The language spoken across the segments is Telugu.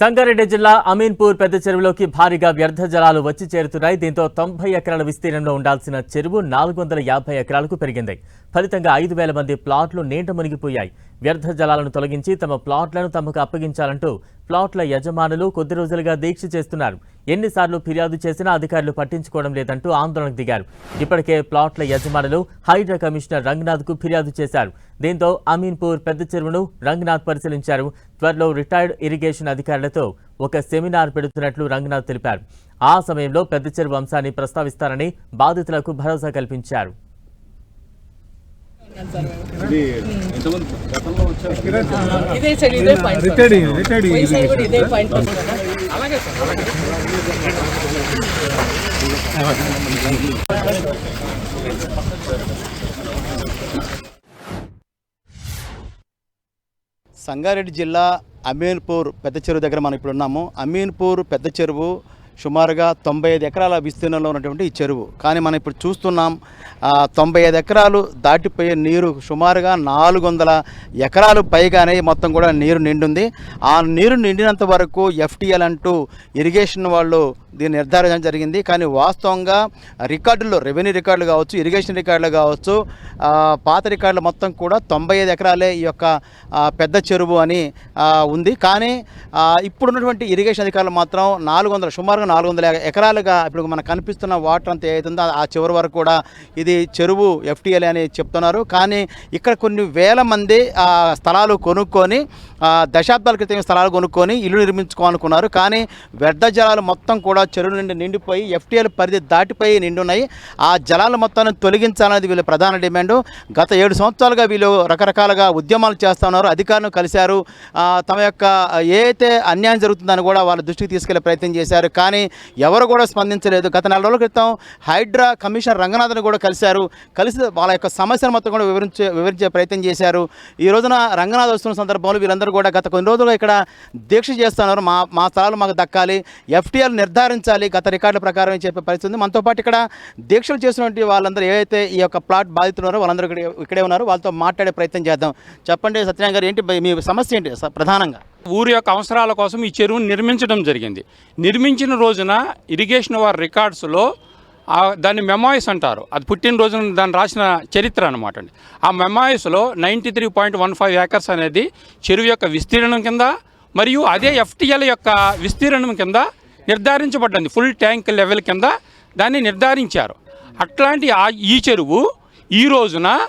సంగారెడ్డి జిల్లా అమీన్పూర్ పెద్ద చెరువులోకి భారీగా వ్యర్థ జలాలు వచ్చి చేరుతున్నాయి. దీంతో తొంభై ఎకరాల విస్తీర్ణంలో ఉండాల్సిన చెరువు నాలుగు వందల యాభై ఎకరాలకు పెరిగింది. ఫలితంగా ఐదు వేల మంది ప్లాట్లు నీట మునిగిపోయాయి. వ్యర్థ జలాలను తొలగించి తమ ప్లాట్లను తమకు అప్పగించాలంటూ ప్లాట్ల యజమానులు కొద్ది రోజులుగా దీక్ష చేస్తున్నారు. ఎన్నిసార్లు ఫిర్యాదు చేసినా అధికారులు పట్టించుకోవడం లేదంటూ ఆందోళనకు దిగారు. ఇప్పటికే ప్లాట్ల యజమానులు హైడ్రా కమిషనర్ రంగనాథ్కు ఫిర్యాదు చేశారు. దీంతో అమీన్పూర్ పెద్ద చెరువును రంగనాథ్ పరిశీలించారు. త్వరలో రిటైర్డ్ ఇరిగేషన్ అధికారులతో ఒక సెమినార్ పెడుతున్నట్లు రంగనాథ్ తెలిపారు. ఆ సమయంలో పెద్ద చెరువు అంశాన్ని ప్రస్తావిస్తారని బాధితులకు భరోసా కల్పించారు. ఇది ఎంతమంది గతంలో వచ్చారు ఇదే సైడ్ ఇదే పాయింట్ రిటైర్డ్ రిటైర్డ్ పోయి సైడ్ కూడా ఇదే పాయింట్ అలాగే సార్. సంగారెడ్డి జిల్లా అమీన్పూర్ పెద్ద చెరువు దగ్గర మనం ఇప్పుడు ఉన్నాము. అమీన్పూర్ పెద్ద చెరువు సుమారుగా తొంభై ఐదు ఎకరాల విస్తీర్ణంలో ఉన్నటువంటి ఈ చెరువు. కానీ మనం ఇప్పుడు చూస్తున్నాం తొంభై ఐదు ఎకరాలు దాటిపోయే నీరు సుమారుగా నాలుగు వందల ఎకరాలు పైగానే మొత్తం కూడా నీరు నిండుంది. ఆ నీరు నిండినంత వరకు ఎఫ్టీఎల్ అంటూ ఇరిగేషన్ వాళ్ళు దీన్ని నిర్ధారించడం జరిగింది. కానీ వాస్తవంగా రికార్డుల్లో రెవెన్యూ రికార్డులు కావచ్చు ఇరిగేషన్ రికార్డులు కావచ్చు పాత రికార్డులు మొత్తం కూడా తొంభై ఐదు ఎకరాలే ఈ యొక్క పెద్ద చెరువు అని ఉంది. కానీ ఇప్పుడున్నటువంటి ఇరిగేషన్ అధికారులు మాత్రం నాలుగు వందల సుమారుగా నాలుగు వందల ఎకరాలుగా ఇప్పుడు మనకు కనిపిస్తున్న వాటర్ అంతా ఏదైతుందో ఆ చివరి వరకు కూడా ఇది చెరువు ఎఫ్టీఎల్ అని చెప్తున్నారు. కానీ ఇక్కడ కొన్ని వేల మంది స్థలాలు కొనుక్కొని దశాబ్దాల క్రితం స్థలాలు కొనుక్కొని ఇల్లు నిర్మించుకోవాలనుకున్నారు. కానీ వ్యర్థ జలాలు మొత్తం కూడా చెరువు నుండి నిండిపోయి ఎఫ్టీఎల్ పరిధి దాటిపోయి నిండున్నాయి. ఆ జలాల మొత్తాన్ని తొలగించాలనేది వీళ్ళ ప్రధాన డిమాండ్. గత ఏడు సంవత్సరాలుగా వీళ్ళు రకరకాలుగా ఉద్యమాలు చేస్తూ ఉన్నారు అధికారులను కలిశారు. తమ యొక్క ఏ అన్యాయం జరుగుతుందని కూడా వాళ్ళ దృష్టికి తీసుకెళ్ళే ప్రయత్నం చేశారు. కానీ ఎవరు కూడా స్పందించలేదు. గత నెల రోజుల క్రితం హైడ్రా కమిషనర్ రంగనాథన్ కూడా కలిశారు. కలిసి వాళ్ళ యొక్క సమస్యను మొత్తం కూడా వివరించే వివరించే ప్రయత్నం చేశారు. ఈ రోజున రంగనాథ్ వస్తున్న సందర్భంలో వీళ్ళందరూ కూడా గత కొన్ని రోజులుగా ఇక్కడ దీక్ష చేస్తున్నారు. మా మా స్థలాలు మాకు దక్కాలి. ఎఫ్టీఎల్ విచారించాలి గత రికార్డుల ప్రకారం చెప్పే పరిస్థితి ఉంది. మనతో పాటు ఇక్కడ దీక్షలు చేసినటువంటి వాళ్ళందరూ ఏవైతే ఈ యొక్క ప్లాట్ బాధితున్నారో వాళ్ళందరూ ఇక్కడ ఇక్కడే ఉన్నారు వాళ్ళతో మాట్లాడే ప్రయత్నం చేద్దాం. చెప్పండి సత్యనారాయణ గారు ఏంటి మీ సమస్య ఏంటి ప్రధానంగా? ఊరి యొక్క అవసరాల కోసం ఈ చెరువును నిర్మించడం జరిగింది. నిర్మించిన రోజున ఇరిగేషన్ వారి రికార్డ్స్లో దాన్ని మెమాయిస్ అంటారు. అది పుట్టినరోజున దాన్ని రాసిన చరిత్ర అనమాట అండి. ఆ మెమాయిస్లో ninety three point one five acres అనేది చెరువు యొక్క విస్తీర్ణం కింద మరియు అదే ఎఫ్టిఎల్ యొక్క విస్తీర్ణం కింద నిర్ధారించబడ్డది. ఫుల్ ట్యాంక్ లెవెల్ కింద దాన్ని నిర్ధారించారు. అట్లాంటి ఆ ఈ చెరువు ఈ రోజున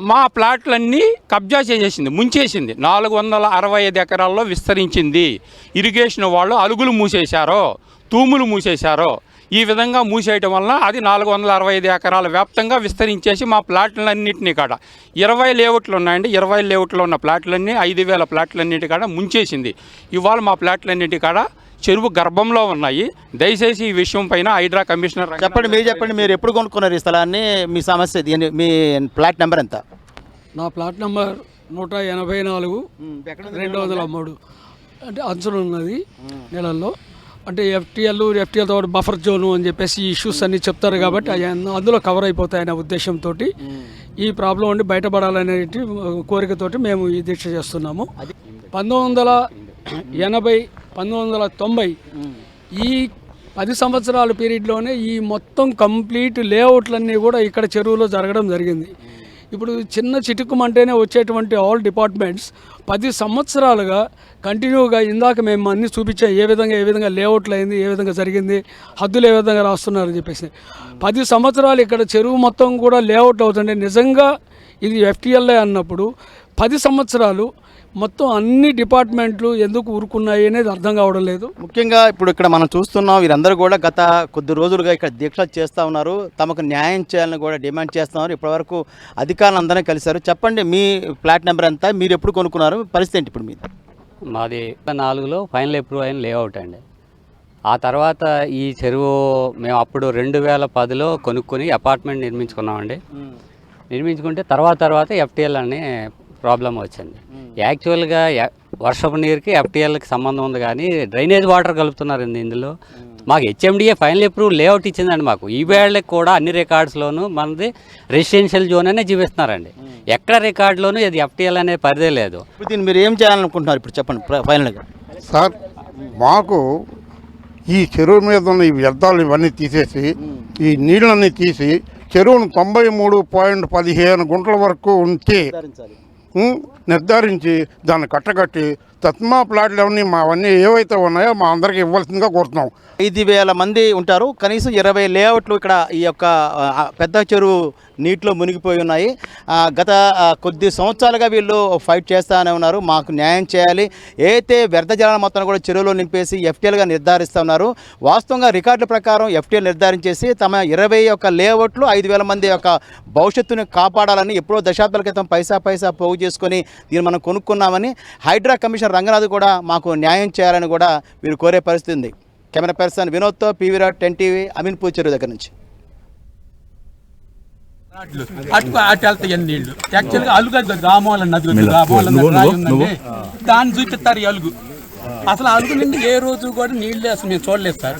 మా ప్లాట్లన్నీ కబ్జా చేసేసింది ముంచేసింది. నాలుగు వందల అరవై ఐదు ఎకరాల్లో విస్తరించింది. ఇరిగేషన్ వాళ్ళు అలుగులు మూసేశారో తూములు మూసేశారో ఈ విధంగా మూసేయటం వలన అది నాలుగు వందల అరవై ఐదు ఎకరాల వ్యాప్తంగా విస్తరించేసి మా ప్లాట్లన్నింటినీ కాడ ఇరవై లేఅవుట్లు ఉన్నాయండి. ఇరవై లేఅవుట్లో ఉన్న ప్లాట్లన్నీ ఐదు వేల ప్లాట్లన్నింటి కాడ ముంచేసింది. ఇవాళ మా ప్లాట్లన్నింటి కాడ చెరువు గర్భంలో ఉన్నాయి. దయచేసి ఈ విషయం పైన హైడ్రా కమిషనర్ చెప్పండి మీరు చెప్పండి మీరు ఎప్పుడు కొనుక్కున్నారు ఈ స్థలాన్ని? మీ సమస్య ఇది మీ ప్లాట్ నెంబర్ ఎంత? నా ప్లాట్ నెంబర్ నూట ఎనభై నాలుగు రెండు వందల మూడు. అంటే అంచులు ఉన్నది నెలల్లో. అంటే ఎఫ్టీఎల్ ఎఫ్టీఎల్తో బఫర్ జోను అని చెప్పేసి ఇష్యూస్ అన్ని చెప్తారు కాబట్టి అందులో కవర్ అయిపోతాయనే ఉద్దేశంతో ఈ ప్రాబ్లం నుండి బయటపడాలనే కోరికతోటి మేము ఈ దీక్ష చేస్తున్నాము. పంతొమ్మిది వందల ఎనభై పంతొమ్మిది వందల తొంభై ఈ పది సంవత్సరాల పీరియడ్లోనే ఈ మొత్తం కంప్లీట్ లేఅవుట్లన్నీ కూడా ఇక్కడ చెరువులో జరగడం జరిగింది. ఇప్పుడు చిన్న చిటుకుమంటేనే వచ్చేటువంటి ఆల్ డిపార్ట్మెంట్స్ పది సంవత్సరాలుగా కంటిన్యూగా ఇందాక మేము అన్ని చూపించాం ఏ విధంగా ఏ విధంగా లేఅవుట్లు అయింది ఏ విధంగా జరిగింది హద్దులు ఏ విధంగా రాస్తున్నారని చెప్పేసి. పది సంవత్సరాలు ఇక్కడ చెరువు మొత్తం కూడా లేఅవుట్ అవుతుంటే నిజంగా ఇది ఎఫ్టీఎల్ఏ అన్నప్పుడు పది సంవత్సరాలు మొత్తం అన్ని డిపార్ట్మెంట్లు ఎందుకు ఊరుకున్నాయి అనేది అర్థం కావడం లేదు. ముఖ్యంగా ఇప్పుడు ఇక్కడ మనం చూస్తున్నాం వీరందరూ కూడా గత కొద్ది రోజులుగా ఇక్కడ దీక్ష చేస్తూ ఉన్నారు. తమకు న్యాయం చేయాలని కూడా డిమాండ్ చేస్తున్నారు ఇప్పటివరకు అధికారులు అందరినీ కలిశారు. చెప్పండి మీ ప్లాట్ నెంబర్ ఎంత? మీరు ఎప్పుడు కొనుక్కున్నారు? పరిస్థితి ఏంటి ఇప్పుడు మీది? మాది నాలుగులో ఫైనల్ అప్రూవ్ అయిన లేఅవుట్ అండి. ఆ తర్వాత ఈ చెరువు మేము అప్పుడు రెండు వేల పదిలో కొనుక్కొని అపార్ట్మెంట్ నిర్మించుకున్నామండి. నిర్మించుకుంటే తర్వాత తర్వాత ఎఫ్టీఎల్ అనే ప్రాబ్లం వచ్చింది. యాక్చువల్గా వర్షపు నీరుకి ఎఫ్టీఎల్కి సంబంధం ఉంది కానీ డ్రైనేజ్ వాటర్ కలుపుతున్నారండి ఇందులో. మాకు హెచ్ఎండిఏ ఫైనల్ అప్రూవ్ లేఅవుట్ ఇచ్చిందండి మాకు. ఈ వేళకి కూడా అన్ని రికార్డ్స్లోనూ మనది రెసిడెన్షియల్ జోన్ అనే చూపిస్తున్నారండి. ఎక్కడ రికార్డులోనూ ఇది ఎఫ్టీఎల్ అనే పరిధే లేదు. ఇప్పుడు దీన్ని మీరు ఏం చేయాలనుకుంటున్నారు ఇప్పుడు చెప్పండి ప్ర- ఫైనల్గా? సార్ మాకు ఈ చెరువు మీద ఉన్న ఈ వ్యర్థాలు ఇవన్నీ తీసేసి ఈ నీళ్ళన్నీ తీసి చెరువును తొంభై మూడు పాయింట్ పదిహేను గుంటల వరకు ఉంచి నిర్ధారించి దాన్ని కట్టగట్టి తత్మా ప్లాట్లు అవన్నీ మావన్నీ ఏవైతే ఉన్నాయో మా అందరికి ఇవ్వాల్సిందిగా కోరుతున్నాం. ఐదు వేల మంది ఉంటారు. కనీసం ఇరవై లేఅవుట్లు ఇక్కడ ఈ యొక్క పెద్ద చెరువు నీటిలో మునిగిపోయి ఉన్నాయి. గత కొద్ది సంవత్సరాలుగా వీళ్ళు ఫైట్ చేస్తానే ఉన్నారు. మాకు న్యాయం చేయాలి. ఏతే వ్యర్థ జలాల మొత్తాన్ని కూడా చెరువులో నింపేసి ఎఫ్టీఎల్గా నిర్ధారిస్తూ ఉన్నారు. వాస్తవంగా రికార్డుల ప్రకారం ఎఫ్టీఎల్ నిర్ధారించేసి తమ ఇరవై యొక్క లేఅవుట్లు ఐదు వేల మంది యొక్క భవిష్యత్తుని కాపాడాలని ఎప్పుడో దశాబ్దాల క్రితం పైసా పైసా పోగు చేసుకొని దీన్ని మనం కొనుక్కున్నామని హైడ్రా కమిషనర్ రంగనాథ్ కూడా మాకు న్యాయం చేయాలని కూడా వీరు కోరే పరిస్థితి ఉంది. కెమెరా పర్సన్ వినోద్తో పీవీ టెన్ టీవీ అమీన్పూర్ చెరువు దగ్గర నుంచి. అటు అటు వెళ్తాయి నీళ్ళు? యాక్చువల్గా అలుగు అది రామోల నది ఉంది, రామోల నది రాయి ఉందండి. దాన్ని చూపిస్తారు ఈ అలుగు. అసలు అలుగు నుండి ఏ రోజు కూడా నీళ్ళు అసలు మేము చూడలేదు సార్.